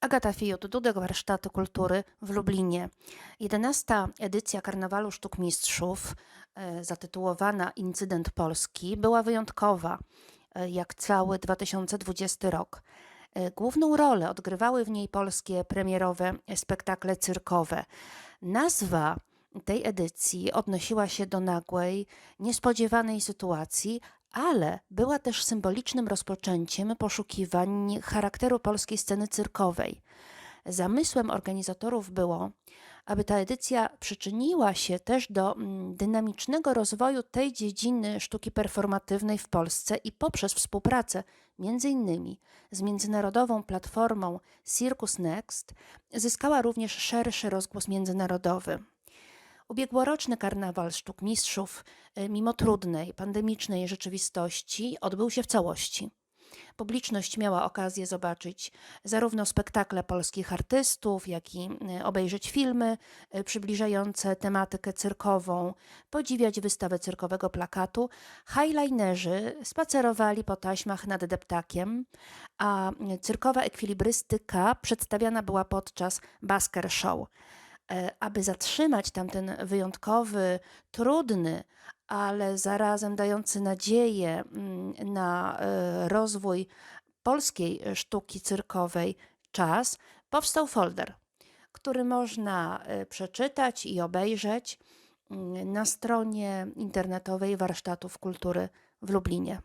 Agata Fijut, Dudek Warsztaty Kultury w Lublinie. 11. edycja Karnawalu Sztuk Mistrzów, e, zatytułowana Incydent Polski, była wyjątkowa, e, jak cały 2020 rok. E, Główną rolę odgrywały w niej polskie premierowe spektakle cyrkowe. Nazwa tej edycji odnosiła się do nagłej, niespodziewanej sytuacji, ale była też symbolicznym rozpoczęciem poszukiwań charakteru polskiej sceny cyrkowej. Zamysłem organizatorów było, aby ta edycja przyczyniła się też do mm, dynamicznego rozwoju tej dziedziny sztuki performatywnej w Polsce i poprzez współpracę innymi z międzynarodową platformą Circus Next zyskała również szerszy rozgłos międzynarodowy. Ubiegłoroczny karnawal sztuk mistrzów, y, mimo trudnej, pandemicznej rzeczywistości, odbył się w całości. Publiczność miała okazję zobaczyć zarówno spektakle polskich artystów, jak i y, obejrzeć filmy y, przybliżające tematykę cyrkową, podziwiać wystawę cyrkowego plakatu. Highlinerzy spacerowali po taśmach nad deptakiem, a cyrkowa ekwilibrystyka przedstawiana była podczas Basker Show aby zatrzymać tamten wyjątkowy, trudny, ale zarazem dający nadzieję mm, na e, rozwój polskiej sztuki cyrkowej czas, powstał folder, który można e, przeczytać i obejrzeć mm, na stronie internetowej Warsztatów Kultury w Lublinie.